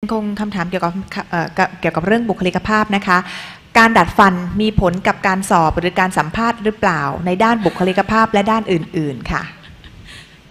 คงคำถามเกี่ยวกับเกี่ยวกับเรื่องบุคลิกภาพนะคะ การดัดฟันมีผลกับการสอบหรือการสัมภาษณ์หรือเปล่า ในด้านบุคลิกภาพและด้านอื่น ๆ ค่ะ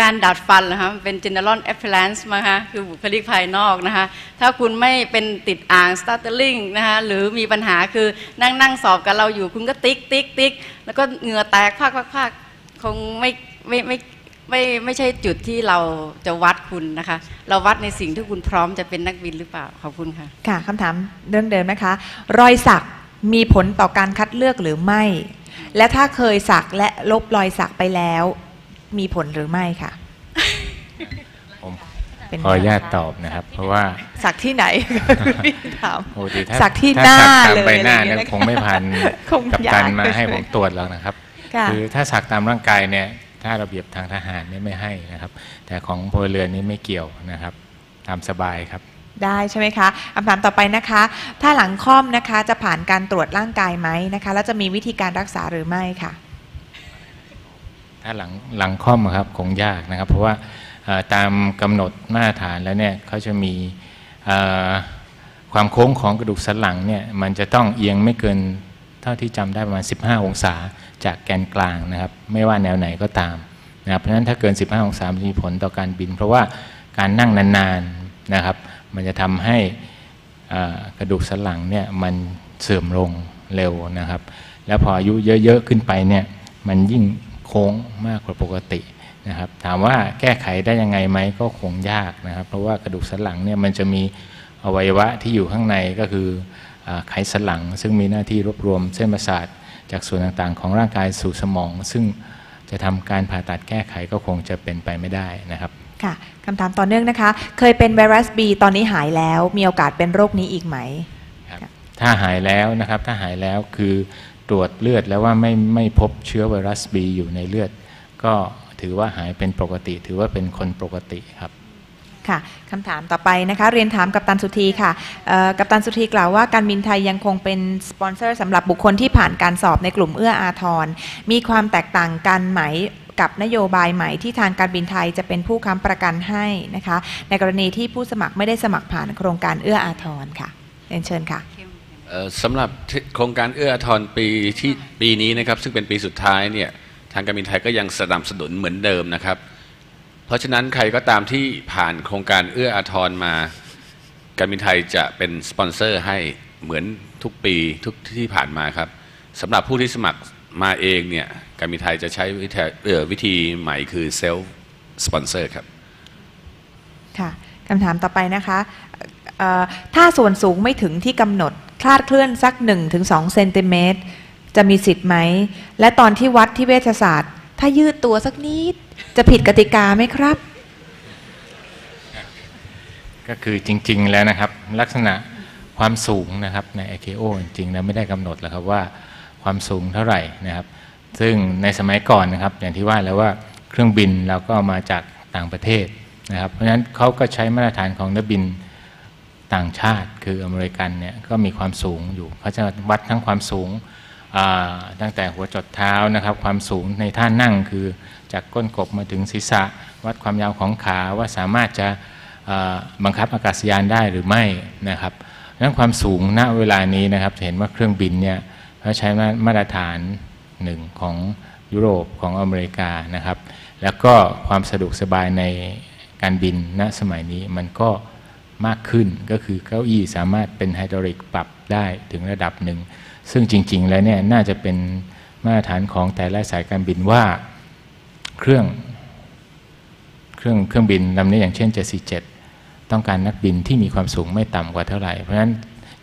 การดัดฟันนะคะเป็น general appearance มาคะคือบุคลิกภายนอกนะคะ ถ้าคุณไม่เป็นติดอ่าง stuttering นะคะหรือมีปัญหาคือนั่งนั่งสอบกับเราอยู่คุณก็ติ๊กติ๊กติ๊กแล้วก็เหงื่อแตกพากพากพากคงไม่ไม่ไม่ ไม่ไม่ใช่จุดที่เราจะวัดคุณนะคะ เราวัดในสิ่งที่คุณพร้อมจะเป็นนักบินหรือเปล่าขอบคุณค่ะ ค่ะคำถามเรื่องเดิมนะคะ รอยสักมีผลต่อการคัดเลือกหรือไม่ และถ้าเคยสักและลบรอยสักไปแล้ว มีผลหรือไม่ค่ะ ผมเป็นขออนุญาตตอบนะครับ เพราะว่าสักที่ไหนคุณพี่ถามปกติถ้าสักที่ถ้หน้าสักตามเลยใบหน้าอะไรอย่างเนี่ยเงี้ยคงไม่พันคงกับยากการมาให้ผมตรวจแล้วนะครับค่ะคือถ้าสักตามร่างกายเนี่ย ถ้าระเบียบทางทหารเนี่ยไม่ให้นะครับ แต่ของพลเรือนนี่ไม่เกี่ยวนะครับตามสบายครับ ได้ใช่ไหมคะคำถามต่อไปนะคะ ถ้าหลังค่อมนะคะจะผ่านการตรวจร่างกายไหมนะคะ แล้วจะมีวิธีการรักษาหรือไม่ค่ะ ถ้าหลังหลังค่อมอะครับคงยากนะครับ เพราะว่าเอ่อตามกำหนดมาตรฐานแล้วเนี่ยเขาจะมีเอ่อความโค้งของกระดูกสันหลังเนี่ยมันจะต้องเอียงไม่เกิน เท่าที่จำได้ประมาณ 15 องศาจากแกนกลางนะครับ ไม่ว่าแนวไหนก็ตามนะครับเพราะฉะนั้นถ้าเกิน 15 องศามันมีผลต่อการบิน เพราะว่าการนั่งนานๆนะครับ มันจะทำให้อ่อกระดูกสันหลังเนี่ยมันเสื่อมลงเร็วนะครับ แล้วพออายุเยอะๆขึ้นไปเนี่ยมันยิ่งโค้งมากกว่าปกตินะครับ ถามว่าแก้ไขได้ยังไงไหมก็คงยากนะครับ เพราะว่ากระดูกสันหลังเนี่ยมันจะมีอวัยวะที่อยู่ข้างในก็คือ ไขสันหลัง ซึ่งมีหน้าที่รวบรวมเส้นประสาทจากส่วนต่างๆ ของร่างกายสู่สมอง ซึ่งจะทำการผ่าตัดแก้ไขก็คงจะเป็นไปไม่ได้นะครับค่ะคำถามต่อเนื่องนะคะ เคยเป็นไวรัสบีตอนนี้หายแล้วมีโอกาสเป็นโรคนี้อีกไหมครับค่ะถ้าหายแล้วนะครับถ้าหายแล้วคือตรวจเลือดแล้วว่าไม่ไม่พบเชื้อไวรัสบีอยู่ในเลือด ก็ถือว่าหายเป็นปกติ ถือว่าเป็นคนปกติครับ ค่ะคำถามต่อไปนะคะเรียนถามกัปตันสุธีค่ะกัปตันสุธีกล่าวว่าการบินไทยยังคงเป็นสปอนเซอร์สำหรับบุคคลที่ผ่านการสอบในกลุ่มเอื้ออาทร มีความแตกต่างกันไหมกับนโยบายใหม่ที่ทางการบินไทยจะเป็นผู้ค้ำประกันให้นะคะในกรณีที่ผู้สมัครไม่ได้สมัครผ่านโครงการเอื้ออาทรค่ะเรียนเชิญค่ะสำหรับโครงการเอื้ออาทรปีที่ปีนี้นะครับซึ่งเป็นปีสุดท้ายเนี่ยทางการบินไทยก็ยังสนับสนุนเหมือนเดิมนะครับ ราะฉะนั้นใครก็ตามที่ผ่านโครงการเอื้ออาทรมา การบินไทยจะเป็นสปอนเซอร์ให้เหมือนทุกปีทุกที่ผ่านมาครับสำหรับผู้ที่สมัครมาเองเนี่ยการบินไทยจะใช้วิธีวิธีใหม่คือเซลฟ์สปอนเซอร์ครับค่ะคำถามต่อไปนะคะถ้าส่วนสูงไม่ถึงที่กำหนดคลาดเคลื่อนสัก 1-2เซนติเมตรจะมีสิทธิ์ไหม และตอนที่วัดที่เวชศาสตร์ ถ้ายืดตัวสักนิด จะผิดกติกาไหมครับ ก็คือจริง ๆ แล้วนะครับ ลักษณะความสูงนะครับใน ICAO จริงๆแล้วไม่ได้กำหนดแล้วครับว่าความสูงเท่าไหร่นะครับ ซึ่งในสมัยก่อนนะครับ อย่างที่ว่าแล้วว่าเครื่องบินเราก็เอามาจากต่างประเทศนะครับ เพราะฉะนั้นเขาก็ใช้มาตรฐานของนักบินต่างชาติ คืออเมริกันเนี่ยก็มีความสูงอยู่เขาจะวัดทั้งความสูง ตั้งแต่หัวจดเท้านะครับ ความสูงในท่านั่งคือจากก้นกบมาถึงศีรษะ วัดความยาวของขาว่าสามารถจะบังคับอากาศยานได้หรือไม่นะครับดังนั้นความสูงณเวลานี้นะครับเห็นว่าเครื่องบินเนี่ยเขาใช้มาตรฐานหนึ่งของยุโรปของอเมริกานะครับ แล้วก็ความสะดวกสบายในการบินณสมัยนี้มันก็มากขึ้นก็คือเก้าอี้สามารถเป็นไฮดรอลิกปรับได้ถึงระดับหนึ่ง ซึ่งจริง ๆ แล้วเนี่ยน่าจะเป็นมาตรฐานของแต่ละสายการบินว่าเครื่องเครื่องเครื่องบินลำนี้อย่างเช่น 747 ต้องการนักบินที่มีความสูงไม่ต่ำกว่าเท่าไหร่ เพราะฉะนั้น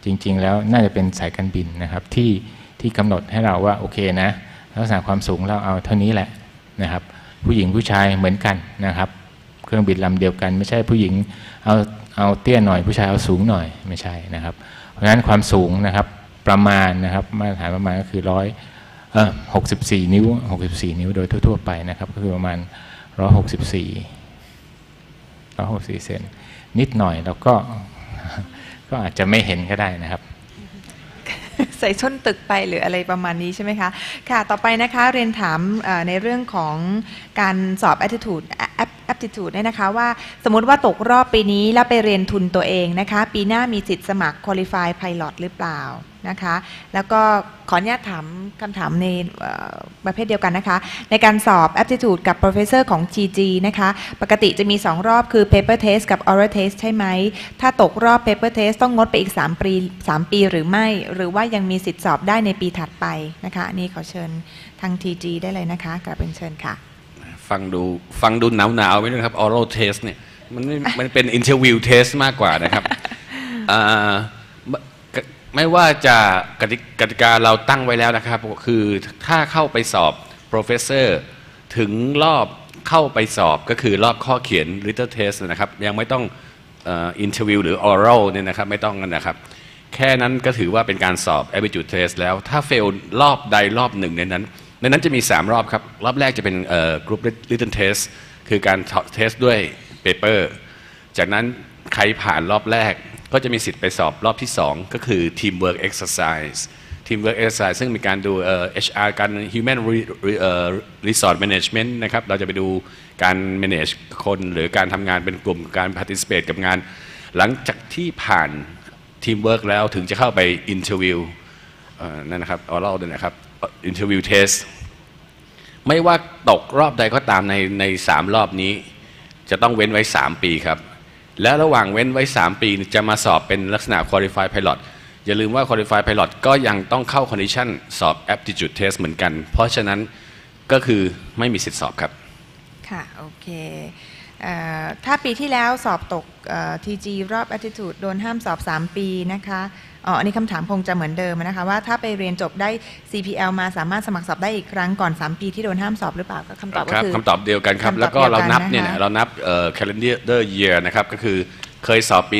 จริง ๆ แล้วน่าจะเป็นสายการบินนะครับที่ที่กำหนดให้เราว่าโอเคนะลักษณะความสูงเราเอาเท่านี้แหละนะครับ ผู้หญิงผู้ชายเหมือนกันนะครับ เครื่องบินลำเดียวกัน ไม่ใช่ผู้หญิงเอาเอาเตี้ยหน่อยผู้ชายเอาสูงหน่อยไม่ใช่นะครับ เพราะฉะนั้นความสูงนะครับ ประมาณนะครับ มาตรฐานประมาณก็คือร้อยเอ่อ64นิ้ว64นิ้วโดยทั่ว ๆ ไปนะครับ ก็คือประมาณ164 164เซนนิดหน่อยแล้วก็ก็อาจจะไม่เห็นก็ได้นะครับ ใส่ส้นตึกไปหรืออะไรประมาณนี้ใช่ไหมคะ ค่ะ ต่อไปนะคะเรียนถามในเรื่องของการสอบ attitude aptitude เนี่ยนะคะว่าสมมติว่าตกรอบปีนี้แล้วไปเรียนทุนตัวเองนะคะ ปีหน้ามีสิทธิ์สมัคร qualify pilot หรือเปล่านะคะ แล้วก็ขออนุญาตถามคำถามในประเภทเดียวกันนะคะ ในการสอบ aptitude กับ professor ของ GG นะคะ ปกติจะมี 2 รอบคือ paper test กับ oral test ใช่ไหม ถ้าตกรอบ paper test ต้องงดไปอีก 3 ปี 3 ปีหรือไม่ หรือว่ายังมีสิทธิ์สอบได้ในปีถัดไปนะคะนนี่ขอเชิญทาง TG ได้เลยนะคะกลับเป็นเชิญค่ะ ฟังดูฟังดูหนาวหนาวไหมนะครับ oral test เนี่ยมันไม่มันเป็น interview test มากกว่านะครับไม่ว่าจะกติกติกาเราตั้งไว้แล้วนะครับ คือถ้าเข้าไปสอบ professor ถึงรอบเข้าไปสอบก็คือรอบข้อเขียน little test นะครับ ยังไม่ต้องอ่อ interview หรือ oral เนี่ยนะครับ ไม่ต้องกันนะครับ แค่นั้นก็ถือว่าเป็นการสอบ aptitude test แล้วถ้า fail รอบใดรอบหนึ่งในนั้น ในนั้นจะมี 3 รอบครับ รอบแรกจะเป็นเอ่อ group written test คือการเทสด้วย paper จากนั้นใครผ่านรอบแรกก็จะมีสิทธิ์ไปสอบรอบที่ 2 ก็คือ teamwork exercise teamwork exercise ซึ่งมีการดูเอ่อ HR การ human re- re- เอ่อ resource management นะครับ เราจะไปดูการ manage คนหรือการทำงานเป็นกลุ่มการ participate กับงาน หลังจากที่ผ่าน teamwork แล้วถึงจะเข้าไป interview เอ่อนั่นนะครับ oral ด้วยนะครับ interview test ไม่ว่าตกรอบใดก็ตามในในสามรอบนี้ จะต้องเว้นไว้ 3 ปีครับ และระหว่างเว้นไว้ 3 ปีจะมาสอบเป็นลักษณะ qualified pilot อย่าลืมว่า qualified pilot ก็ยังต้องเข้า condition สอบ aptitude test เหมือนกัน เพราะฉะนั้นก็คือไม่มีสิทธิสอบครับ ค่ะ โอเค ถ้าปีที่แล้วสอบตกเอ่อ TG รอบ attitude โดนห้ามสอบ 3 ปีนะคะอ๋ออันนี้คำถามคงจะเหมือนเดิมนะคะ ว่าถ้าไปเรียนจบได้ CPL มาสามารถสมัครสอบได้อีกครั้งก่อน 3 ปีที่โดนห้ามสอบหรือเปล่าก็คำตอบก็ครับคือคำตอบเดียวกันครับคำตอบแล้วก็เรานับเดียวกันเนี่ยนะคะเรานับเอ่อ calendar year นะครับ ก็คือเคยสอบปี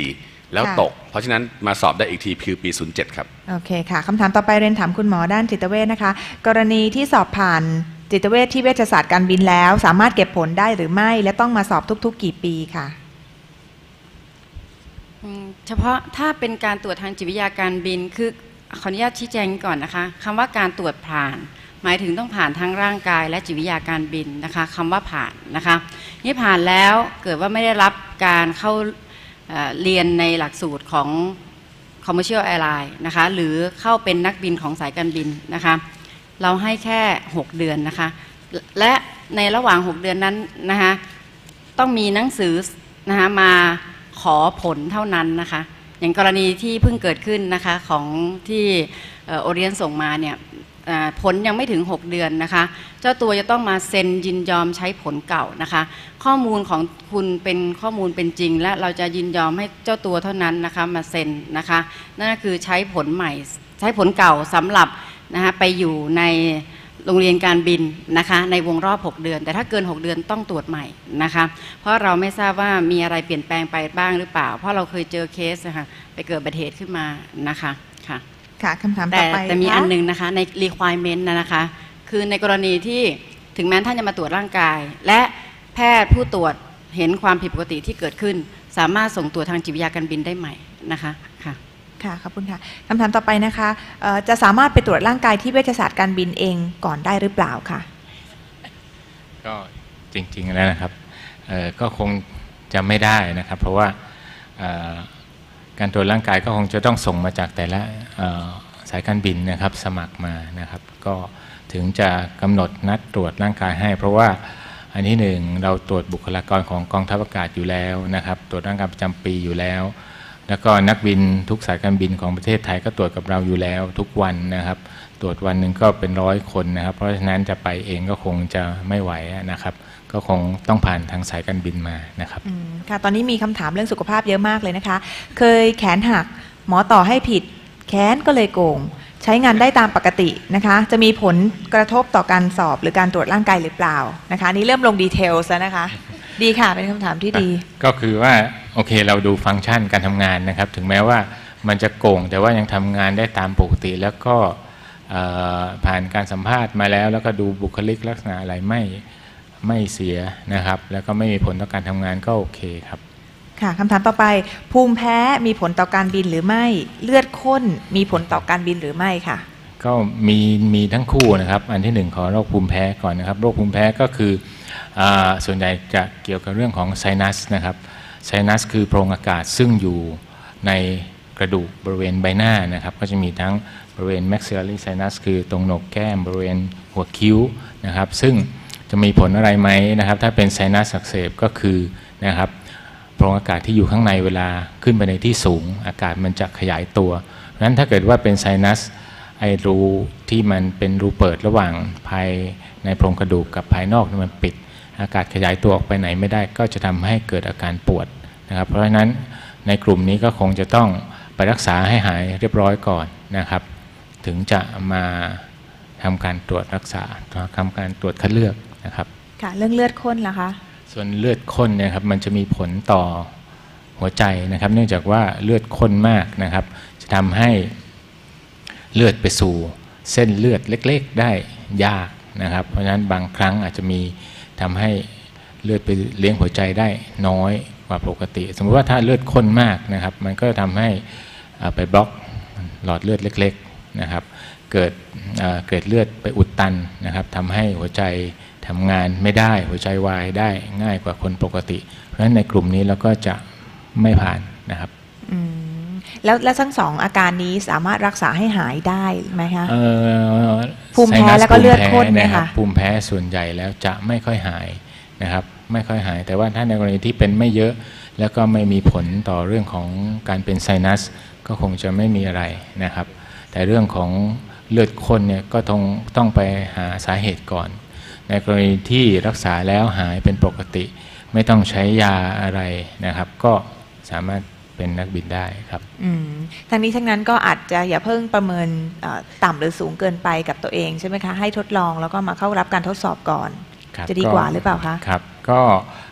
04 แล้วค่ะตก เพราะฉะนั้นมาสอบได้อีกทีคือปี 07 ครับ โอเคค่ะคำถามต่อไปเรียนถามคุณหมอด้านจิตเวชนะคะ กรณีที่สอบผ่าน จิตเวชที่เวชศาสตร์การบินแล้ว สามารถเก็บผลได้หรือไม่ และต้องมาสอบทุก ๆ กี่ปีค่ะเฉพาะถ้าเป็นการตรวจทางจิตวิทยาการบินคือขออนุญาตชี้แจงก่อนนะคะคำว่าการตรวจผ่าน หมายถึงต้องผ่านทั้งร่างกายและจิตวิทยาการบินนะคะคำว่าผ่านนะคะนี่ผ่านแล้วเกิดว่าไม่ได้รับการเข้าเเรียนในหลักสูตรของ commercial airline นะคะหรือเข้าเป็นนักบินของสายการบินนะคะ เราให้แค่ 6 เดือนนะคะ และในระหว่าง 6 เดือนนั้นนะคะต้องมีหนังสือนะคะมาขอผลเท่านั้นนะคะ อย่างกรณีที่เพิ่งเกิดขึ้นนะคะของที่โอเรียนส่งมาเนี่ยผลยังไม่ถึง 6 เดือนนะคะ เจ้าตัวจะต้องมาเซ็นยินยอมใช้ผลเก่านะคะ ข้อมูลของคุณเป็นข้อมูลเป็นจริง และเราจะยินยอมให้เจ้าตัวเท่านั้นนะคะมาเซ็นนะคะนั่นก็คือใช้ผลใหม่ ใช้ผลเก่าสำหรับ นะคะไปอยู่ในโรงเรียนการบินนะคะในวงรอบ 6 เดือน แต่ถ้าเกิน 6 เดือนต้องตรวจใหม่นะคะเพราะเราไม่ทราบว่ามีอะไรเปลี่ยนแปลงไปบ้างหรือเปล่า เพราะเราเคยเจอเคสนะคะไปเกิดอุบัติเหตุขึ้นมานะคะค่ะค่ะคำถามต่แต่อไปแต่มีค่ะอันหนึงนะคะใน requirement นะนะคะคือในกรณีที่ถึงแม้ท่านจะมาตรวจร่างกาย และแพทย์ผู้ตรวจเห็นความผิดปกติที่เกิดขึ้น สามารถส่งตัวทางจิตวิทยาการบินได้ใหม่นะคะ ค่ะค่ะขอบคุณค่ะคำถามต่อไปนะคะจะสามารถไปตรวจร่างกายที่เวชศาสตร์การบินเองก่อนได้หรือเปล่าคะก็จริงๆแล้วนะครับก็คงจะไม่ได้นะครับ เพราะว่าการตรวจร่างกายก็คงจะต้องส่งมาจากแต่ละสายการบินนะครับสมัครมานะครับ ก็ถึงจะกำหนดนัดตรวจร่างกายให้ เพราะว่าอันที่หนึ่งเราตรวจบุคลากรของกองทัพอากาศอยู่แล้วนะครับ ตรวจร่างกายประจำปีอยู่แล้ว แล้วก็นักบินทุกสายการบินของประเทศไทยก็ตรวจกับเราอยู่แล้วทุกวันนะครับ ตรวจวันหนึ่งก็เป็นร้อยคนนะครับ เพราะฉะนั้นจะไปเองก็คงจะไม่ไหวนะครับ ก็คงต้องผ่านทางสายการบินมานะครับอืมค่ะตอนนี้มีคำถามเรื่องสุขภาพเยอะมากเลยนะคะ เคยแขนหักหมอต่อให้ผิด แขนก็เลยโกง ใช้งานได้ตามปกตินะคะ จะมีผลกระทบต่อการสอบหรือการตรวจร่างกายหรือเปล่านะคะ นี่เริ่มลงดีเทลแล้วนะคะ ดีค่ะเป็นคำถามที่ดี ก็คือว่า โอเค เราดูฟังก์ชันการทำงานนะครับ ถึงแม้ว่ามันจะโกงแต่ว่ายังทำงานได้ตามปกติ แล้วก็เอ่อผ่านการสัมภาษณ์มาแล้ว แล้วก็ดูบุคลิกลักษณะอะไรไม่ไม่เสียนะครับ แล้วก็ไม่มีผลต่อการทำงานก็โอเคครับค่ะคำถามต่อไป ภูมิแพ้มีผลต่อการบินหรือไม่ เลือดข้นมีผลต่อการบินหรือไม่ค่ะ ก็มีมีทั้งคู่นะครับ อันที่หนึ่งขอโรคภูมิแพ้ก่อนนะครับ โรคภูมิแพ้ก็คืออ่าส่วนใหญ่จะเกี่ยวกับเรื่องของไซนัสนะครับ ไซนัสคือโพรงอากาศซึ่งอยู่ในกระดูกบริเวณใบหน้านะครับ ก็จะมีทั้งบริเวณ maxillary sinus คือตรงโหนกแก้มบริเวณหัวคิ้วนะครับ ซึ่งจะมีผลอะไรไหมนะครับ ถ้าเป็นไซนัสอักเสบก็คือนะครับโพรงอากาศที่อยู่ข้างในเวลาขึ้นไปในที่สูง อากาศมันจะขยายตัวเพราะฉะนั้นถ้าเกิดว่าเป็นไซนัสไอรูที่มันเป็นรูเปิดระหว่างภายในโพรงกระดูกกับภายนอกมันปิด อากาศขยายตัวออกไปไหนไม่ได้ ก็จะทำให้เกิดอาการปวด นะครับ เพราะฉะนั้นในกลุ่มนี้ก็คงจะต้องไปรักษาให้หายเรียบร้อยก่อนนะครับ ถึงจะมาทำการตรวจรักษาทำการตรวจคัดเลือกนะครับค่ะเรื่องเลือดข้นล่ะคะ ส่วนเลือดข้นเนี่ยครับมันจะมีผลต่อหัวใจนะครับ เนื่องจากว่าเลือดข้นมากนะครับ จะทำให้เลือดไปสู่เส้นเลือดเล็กๆได้ยากนะครับ เพราะฉะนั้นบางครั้งอาจจะมีทำให้เลือดไปเลี้ยงหัวใจได้น้อย กว่าปกติ สมมติว่าถ้าเลือดข้นมากนะครับ มันก็ทำให้อ่าไปบล็อกหลอดเลือดเล็กๆนะครับ เกิดเอ่อเกิดเลือดไปอุดตันนะครับทำให้หัวใจทำงานไม่ได้หัวใจวายได้ง่ายกว่าคนปกติ เพราะฉะนั้นในกลุ่มนี้เราก็จะไม่ผ่านนะครับอืมแล้วแล้วทั้งสองอาการนี้สามารถรักษาให้หายได้ไหมคะเอ่อภูมิแพ้ไซนัสแล้วก็เลือดข้นภูมิเนี่แพ้ยค่ะรับภูมิแพ้ส่วนใหญ่แล้วจะไม่ค่อยหายนะครับ ไม่ค่อยหาย แต่ว่าถ้าในกรณีที่เป็นไม่เยอะ แล้วก็ไม่มีผลต่อเรื่องของการเป็นไซนัส ก็คงจะไม่มีอะไรนะครับ แต่เรื่องของเลือดข้นเนี่ยก็ต้องต้องไปหาสาเหตุก่อน ในกรณีที่รักษาแล้วหายเป็นปกติ ไม่ต้องใช้ยาอะไรนะครับ ก็สามารถเป็นนักบินได้ครับอืมทั้งนี้ทั้งนั้นก็อาจจะอย่าเพิ่งประเมินเอ่อต่ำหรือสูงเกินไปกับตัวเองใช่ไหมคะ ให้ทดลองแล้วก็มาเข้ารับการทดสอบก่อนครับจะดีกว่าหรือเปล่าคะครับ ก็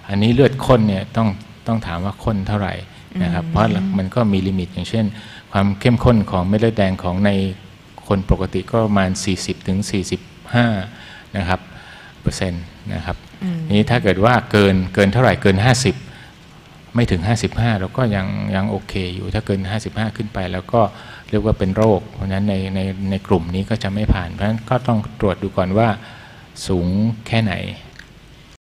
อันนี้เลือดข้นเนี่ยต้องต้องถามว่าข้นเท่าไหร่นะครับอืมเพราะมันก็มีลิมิตอย่างเช่น ความเข้มข้นของเม็ดเลือดแดงของในคนปกติก็ประมาณ 40ถึง45นะครับเปอร์เซ็นต์นะครับอืมนี้ถ้าเกิดว่าเกินเกินเท่าไหร่เกิน 50 ไม่ถึง 55 เราก็ยังยังโอเคอยู่ถ้าเกิน 55 ขึ้นไป แล้วก็เรียกว่าเป็นโรค เพราะฉะนั้นในในในกลุ่มนี้ก็จะไม่ผ่าน เพราะฉะนั้นก็ต้องตรวจดูก่อนว่าสูงแค่ไหน